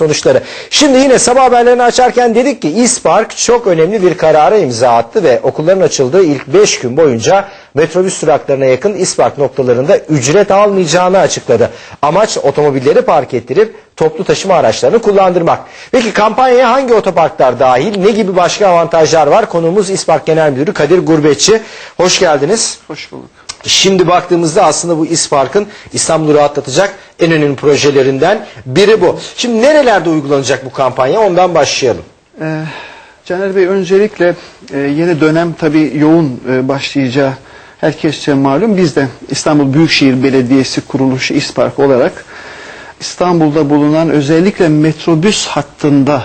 sonuçları. Şimdi yine sabah haberlerini açarken dedik ki İspark çok önemli bir karara imza attı ve okulların açıldığı ilk 5 gün boyunca metrobüs duraklarına yakın İspark noktalarında ücret almayacağını açıkladı. Amaç otomobilleri park ettirip toplu taşıma araçlarını kullandırmak. Peki kampanyaya hangi otoparklar dahil ne gibi başka avantajlar var? Konuğumuz İspark Genel Müdürü Kadir Gurbetçi. Hoş geldiniz. Hoş bulduk. Şimdi baktığımızda aslında bu İspark'ın İstanbul'u rahatlatacak en önemli projelerinden biri bu. Şimdi nerelerde uygulanacak bu kampanya ondan başlayalım. Ee, Caner Bey öncelikle e, yeni dönem tabii yoğun e, başlayacağı herkesçe malum. Biz de İstanbul Büyükşehir Belediyesi kuruluşu İspark olarak İstanbul'da bulunan özellikle metrobüs hattında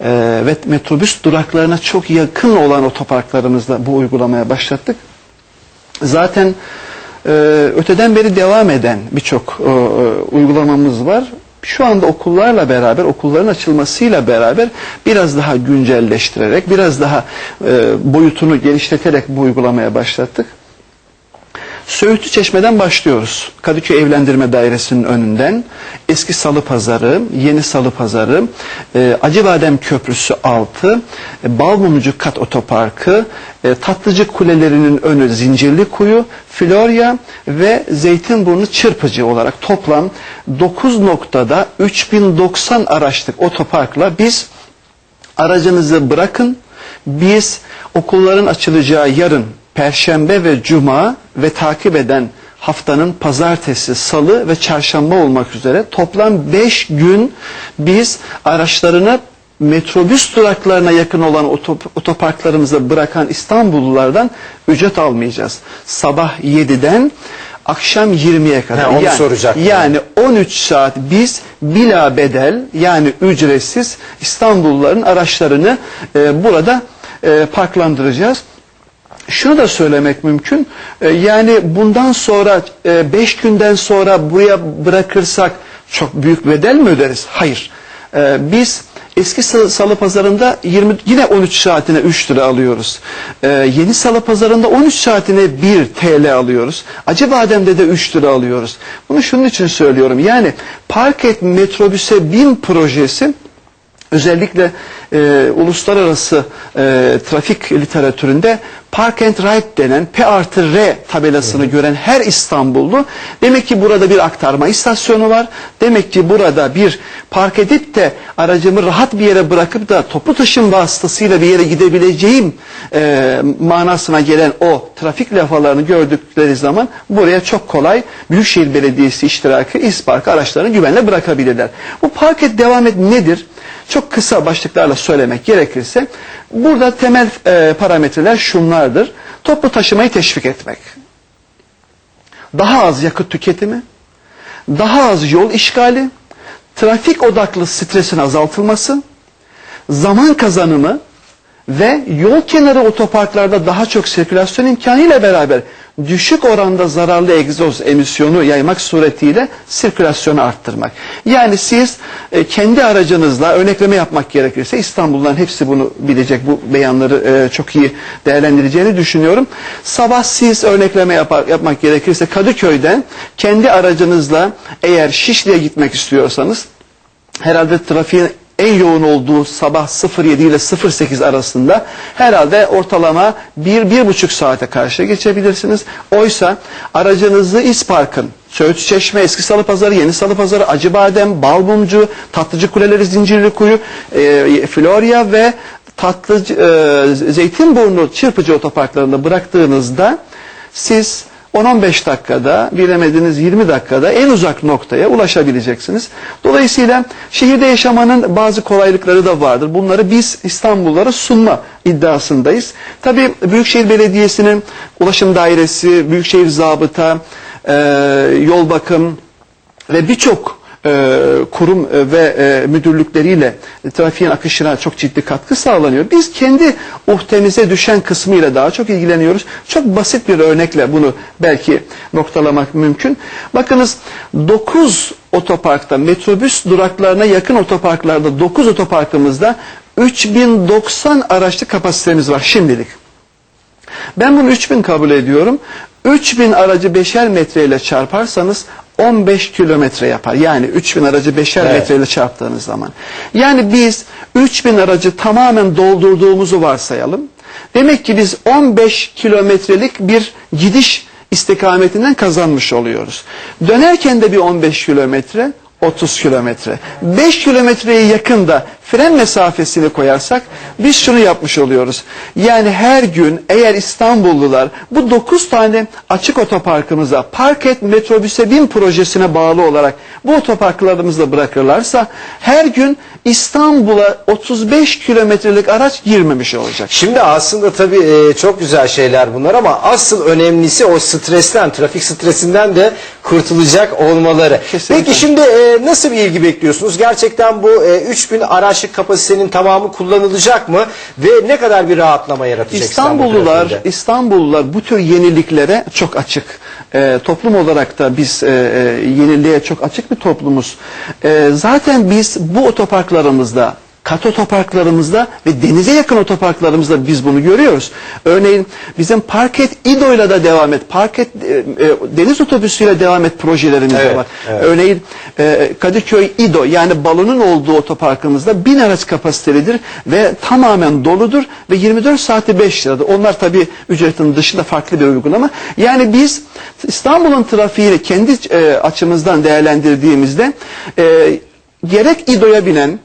e, ve metrobüs duraklarına çok yakın olan otoparklarımızda bu uygulamaya başlattık. Zaten e, öteden beri devam eden birçok e, e, uygulamamız var. Şu anda okullarla beraber, okulların açılmasıyla beraber biraz daha güncelleştirerek, biraz daha e, boyutunu genişleterek bu uygulamaya başlattık. Söğütlü Çeşme'den başlıyoruz. Kadıköy Evlendirme Dairesi'nin önünden eski Salı Pazarı, Yeni Salı Pazarı, e, Acıbadem Köprüsü altı, e, Balmumcu Kat Otoparkı, e, Tatlıcı Kulelerinin önü Zincirli Kuyu, Florya ve Zeytinburnu Çırpıcı olarak toplam 9 noktada 3090 araçlık otoparkla biz aracınızı bırakın. Biz okulların açılacağı yarın Perşembe ve Cuma ve takip eden haftanın pazartesi, salı ve çarşamba olmak üzere toplam 5 gün biz araçlarını metrobüs duraklarına yakın olan otop- otoparklarımıza bırakan İstanbullulardan ücret almayacağız. Sabah 7'den akşam 20'ye kadar. He, onu yani, yani 13 saat biz bila bedel yani ücretsiz İstanbulluların araçlarını e, burada e, parklandıracağız. Şunu da söylemek mümkün. e, yani bundan sonra 5 günden sonra buraya bırakırsak çok büyük bedel mi öderiz? Hayır. E, biz eski salı pazarında 20 yine 13 saatine 3 lira alıyoruz. E, yeni salı pazarında 13 saatine 1 TL alıyoruz. Acıbadem'de de 3 lira alıyoruz. Bunu şunun için söylüyorum. Yani park et metrobüse bin projesi özellikle e, uluslararası e, trafik literatüründe Park and Ride denen P artı R tabelasını gören her İstanbullu demek ki burada bir aktarma istasyonu var. Demek ki burada bir park edip de aracımı rahat bir yere bırakıp da toplu taşım vasıtasıyla bir yere gidebileceğim e, manasına gelen o trafik levhalarını gördükleri zaman buraya çok kolay Büyükşehir Belediyesi iştirakı İspark araçlarını güvenle bırakabilirler. Bu park et devam et nedir? Çok kısa başlıklarla söylemek gerekirse burada temel e, parametreler şunlardır. Toplu taşımayı teşvik etmek. Daha az yakıt tüketimi, daha az yol işgali, trafik odaklı stresin azaltılması, zaman kazanımı ve yol kenarı otoparklarda daha çok sirkülasyon imkanı ile beraber düşük oranda zararlı egzoz emisyonu yaymak suretiyle sirkülasyonu arttırmak. Yani siz e, kendi aracınızla örnekleme yapmak gerekirse İstanbulluların hepsi bunu bilecek bu beyanları e, çok iyi değerlendireceğini düşünüyorum. Sabah siz örnekleme yapar, yapmak gerekirse Kadıköy'den kendi aracınızla eğer Şişli'ye gitmek istiyorsanız herhalde trafiğin en yoğun olduğu sabah 07 ile 08 arasında herhalde ortalama 1-1,5 saate karşı geçebilirsiniz. Oysa aracınızı İspark'ın, Söğüt Çeşme, Eski Salı Pazarı, Yeni Salı Pazarı, Acıbadem, Balmumcu, Tatlıcı Kuleleri, Zincirlikuyu, e, Florya ve Tatlıcı, e, Zeytinburnu çırpıcı otoparklarında bıraktığınızda siz 10-15 dakikada, bilemediniz 20 dakikada en uzak noktaya ulaşabileceksiniz. Dolayısıyla şehirde yaşamanın bazı kolaylıkları da vardır. Bunları biz İstanbullulara sunma iddiasındayız. Tabii Büyükşehir Belediyesi'nin ulaşım dairesi, Büyükşehir Zabıta, yol bakım ve birçok e, kurum e, ve e, müdürlükleriyle trafiğin akışına çok ciddi katkı sağlanıyor. Biz kendi uhdemize düşen kısmıyla daha çok ilgileniyoruz. Çok basit bir örnekle bunu belki noktalamak mümkün. Bakınız 9 otoparkta metrobüs duraklarına yakın otoparklarda 9 otoparkımızda 3090 araçlı kapasitemiz var şimdilik. Ben bunu 3000 kabul ediyorum. 3000 aracı beşer metreyle çarparsanız 15 kilometre yapar. Yani 3000 aracı beşer Evet. metreyle çarptığınız zaman. Yani biz 3000 aracı tamamen doldurduğumuzu varsayalım. Demek ki biz 15 kilometrelik bir gidiş istikametinden kazanmış oluyoruz. Dönerken de bir 15 kilometre, 30 kilometre. 5 kilometreye yakın da fren mesafesini koyarsak biz şunu yapmış oluyoruz. Yani her gün eğer İstanbullular bu 9 tane açık otoparkımıza park et metrobüse bin projesine bağlı olarak bu otoparklarımızda bırakırlarsa her gün İstanbul'a 35 kilometrelik araç girmemiş olacak. Şimdi aslında tabii e, çok güzel şeyler bunlar ama asıl önemlisi o stresten, trafik stresinden de kurtulacak olmaları. Kesinlikle. Peki şimdi e, nasıl bir ilgi bekliyorsunuz? Gerçekten bu e, 3000 araçlık kapasitenin tamamı kullanılacak mı? Ve ne kadar bir rahatlama yaratacak İstanbul İstanbullular, trafiğinde? İstanbullular bu tür yeniliklere çok açık. Ee, toplum olarak da biz e, e, yeniliğe çok açık bir toplumuz. Ee, zaten biz bu otoparklarımızda kat otoparklarımızda ve denize yakın otoparklarımızda biz bunu görüyoruz. Örneğin bizim Parket İdo'yla da devam et, Parket e, e, deniz otobüsüyle devam et projelerimiz de Evet, var. evet. Örneğin e, Kadıköy İdo yani balonun olduğu otoparkımızda bin araç kapasitelidir ve tamamen doludur ve 24 saati 5 liradır. Onlar tabi ücretin dışında farklı bir uygulama. Yani biz İstanbul'un trafiğini kendi e, açımızdan değerlendirdiğimizde e, gerek İdo'ya binen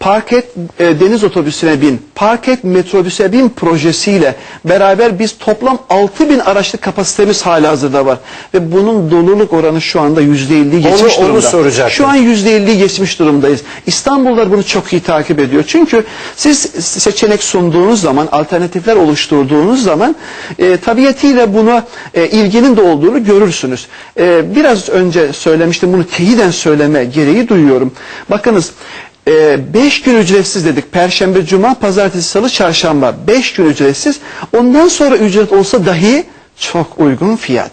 Parket e, deniz otobüsüne bin, Parket metrobüse bin projesiyle beraber biz toplam 6000 araçlık kapasitemiz hala hazırda var. Ve bunun doluluk oranı şu anda %50'yi geçmiş Onu- onu durumda. soracaktım. Şu an %50'yi geçmiş durumdayız. İstanbullular bunu çok iyi takip ediyor. Çünkü siz seçenek sunduğunuz zaman, alternatifler oluşturduğunuz zaman e, tabiatıyla bunu e, ilginin de olduğunu görürsünüz. E, biraz önce söylemiştim bunu teyiden söyleme gereği duyuyorum. Bakınız 5 gün ücretsiz dedik. Perşembe, cuma, pazartesi, salı, çarşamba. 5 gün ücretsiz. Ondan sonra ücret olsa dahi çok uygun fiyat.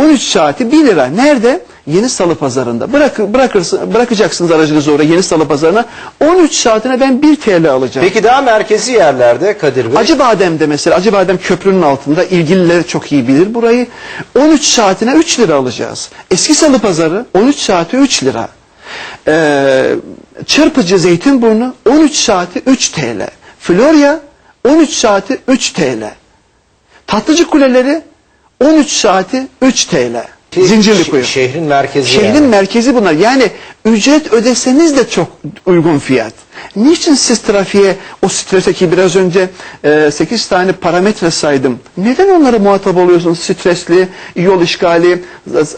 13 saati 1 lira. Nerede? Yeni Salı Pazarı'nda. Bırak, bırakırsın, bırakacaksınız aracınızı oraya Yeni Salı Pazarı'na. 13 saatine ben 1 TL alacağım. Peki daha merkezi yerlerde Kadir Bey? Acıbadem'de mesela Acıbadem köprünün altında ilgililer çok iyi bilir burayı. 13 saatine 3 lira alacağız. Eski Salı Pazarı 13 saati 3 lira. Ee, Çırpıcı Zeytinburnu 13 saati 3 TL. Florya 13 saati 3 TL. Tatlıcı Kuleleri 13 saati 3 TL. Zincirlikuyu. Ş- Şehrin merkezi Şehrin yani. merkezi bunlar. Yani ücret ödeseniz de çok uygun fiyat. Niçin siz trafiğe o strese ki biraz önce e, 8 tane parametre saydım. Neden onlara muhatap oluyorsunuz? Stresli, yol işgali,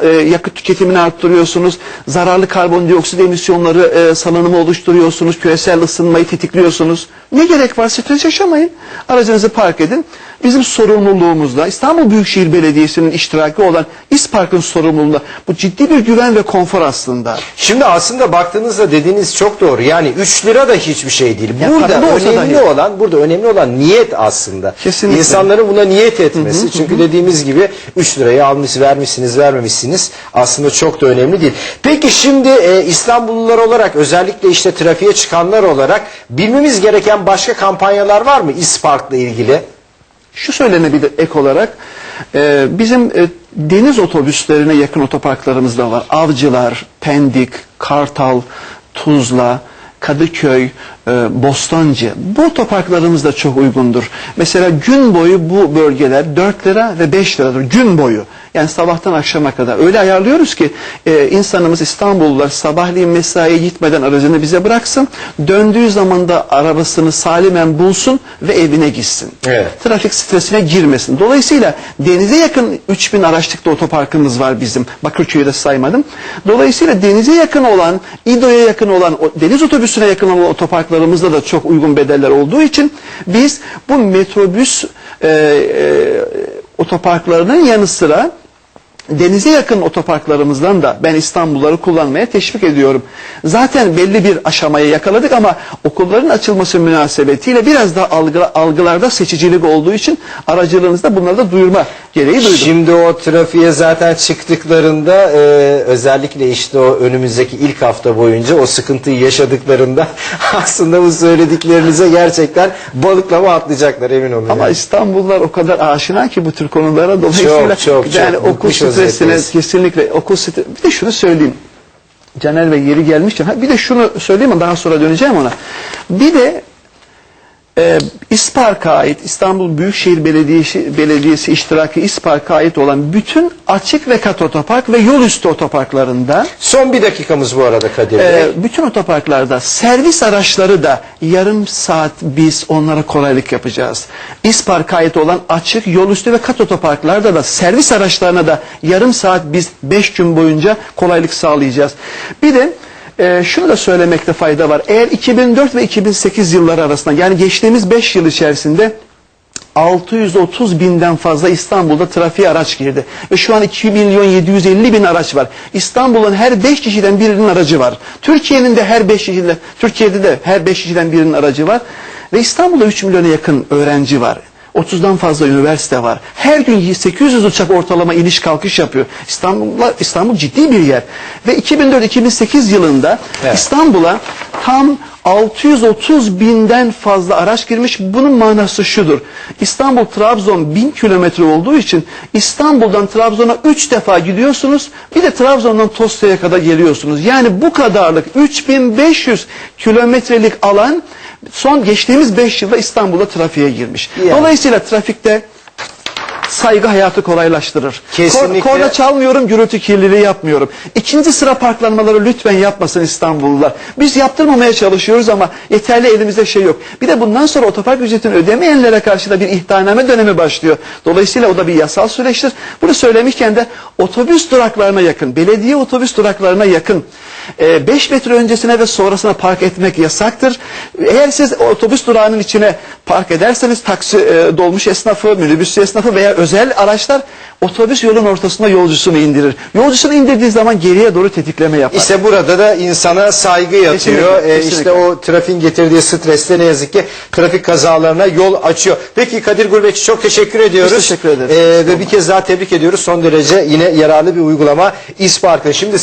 e, yakıt tüketimini arttırıyorsunuz, zararlı karbondioksit emisyonları e, salınımı oluşturuyorsunuz, küresel ısınmayı tetikliyorsunuz. Ne gerek var? Stres yaşamayın. Aracınızı park edin. Bizim sorumluluğumuzda İstanbul Büyükşehir Belediyesi'nin iştiraki olan İSPARK'ın sorumluluğunda bu ciddi bir güven ve konfor aslında. Şimdi aslında baktığınızda dediğiniz çok doğru. Yani 3 lira da hiçbir şey değil. Ya Burada tabii olsa önemli dahi. olan burada önemli olan niyet aslında. Kesinlikle. İnsanların buna niyet etmesi. Çünkü dediğimiz gibi 3 lirayı almış vermişsiniz vermemişsiniz aslında çok da önemli değil. Peki şimdi e, İstanbullular olarak özellikle işte trafiğe çıkanlar olarak bilmemiz gereken başka kampanyalar var mı İspark'la ilgili? Şu söylenebilir ek olarak e, bizim e, deniz otobüslerine yakın otoparklarımız da var. Avcılar, Pendik, Kartal, Tuzla, Kadıköy, e, Bostancı. Bu otoparklarımız da çok uygundur. Mesela gün boyu bu bölgeler 4 lira ve 5 liradır. Gün boyu. Yani sabahtan akşama kadar. Öyle ayarlıyoruz ki e, insanımız İstanbullular sabahleyin mesaiye gitmeden aracını bize bıraksın. Döndüğü zaman da arabasını salimen bulsun ve evine gitsin. Evet. Trafik stresine girmesin. Dolayısıyla denize yakın 3000 araçlıkta otoparkımız var bizim. Bakırköy'ü de saymadım. Dolayısıyla denize yakın olan, İdo'ya yakın olan, o- deniz otobüsüne yakın olan otoparklarımızda da çok uygun bedeller olduğu için biz bu metrobüs e, e, otoparklarının yanı sıra denize yakın otoparklarımızdan da ben İstanbulları kullanmaya teşvik ediyorum. Zaten belli bir aşamaya yakaladık ama okulların açılması münasebetiyle biraz da algı, algılarda seçicilik olduğu için aracılığınızda bunları da duyurma gereği duydum. Şimdi o trafiğe zaten çıktıklarında e, özellikle işte o önümüzdeki ilk hafta boyunca o sıkıntıyı yaşadıklarında aslında bu söylediklerinize gerçekten balıklama atlayacaklar emin olun. Ama yani. İstanbullular o kadar aşina ki bu tür konulara dolayısıyla Çok, çok, yani çok. okul stresine vaziyetteyiz. kesinlikle okul stres bir de şunu söyleyeyim. Caner Bey yeri gelmişken ha bir de şunu söyleyeyim ama daha sonra döneceğim ona. Bir de e, İspark'a ait İstanbul Büyükşehir Belediyesi, Belediyesi iştiraki İspark'a ait olan bütün açık ve kat otopark ve yol üstü otoparklarında Son bir dakikamız bu arada Kadir Bey. ee, bütün otoparklarda servis araçları da yarım saat biz onlara kolaylık yapacağız. İspark'a ait olan açık yol üstü ve kat otoparklarda da servis araçlarına da yarım saat biz 5 gün boyunca kolaylık sağlayacağız. Bir de e, şunu da söylemekte fayda var. Eğer 2004 ve 2008 yılları arasında yani geçtiğimiz 5 yıl içerisinde 630 binden fazla İstanbul'da trafiğe araç girdi. Ve şu an 2 milyon 750 bin araç var. İstanbul'un her 5 kişiden birinin aracı var. Türkiye'nin de her 5 kişiden, Türkiye'de de her 5 kişiden birinin aracı var. Ve İstanbul'da 3 milyona yakın öğrenci var. 30'dan fazla üniversite var. Her gün 800 uçak ortalama iniş kalkış yapıyor. İstanbul'la İstanbul ciddi bir yer. Ve 2004-2008 yılında Evet. İstanbul'a tam 630 binden fazla araç girmiş. Bunun manası şudur. İstanbul Trabzon 1000 kilometre olduğu için İstanbul'dan Trabzon'a 3 defa gidiyorsunuz. Bir de Trabzon'dan Tosya'ya kadar geliyorsunuz. Yani bu kadarlık 3500 kilometrelik alan son geçtiğimiz 5 yılda İstanbul'da trafiğe girmiş. Yani. Dolayısıyla trafikte saygı hayatı kolaylaştırır. Kesinlikle. Kor- korna çalmıyorum, gürültü kirliliği yapmıyorum. İkinci sıra parklanmaları lütfen yapmasın İstanbullular. Biz yaptırmamaya çalışıyoruz ama yeterli elimizde şey yok. Bir de bundan sonra otopark ücretini ödemeyenlere karşı da bir ihtarname dönemi başlıyor. Dolayısıyla o da bir yasal süreçtir. Bunu söylemişken de otobüs duraklarına yakın, belediye otobüs duraklarına yakın 5 metre öncesine ve sonrasına park etmek yasaktır. Eğer siz otobüs durağının içine park ederseniz taksi e, dolmuş esnafı, minibüs esnafı veya özel araçlar otobüs yolun ortasında yolcusunu indirir. Yolcusunu indirdiği zaman geriye doğru tetikleme yapar. İşte burada da insana saygı yatıyor. Kesinlikle, Ee, kesinlikle. işte o trafiğin getirdiği stresle ne yazık ki trafik kazalarına yol açıyor. Peki Kadir Gurbetçi çok teşekkür ediyoruz. Biz teşekkür ederiz. Ee, ve bir kez daha tebrik ediyoruz. Son derece yine yararlı bir uygulama İspark'ın. Şimdi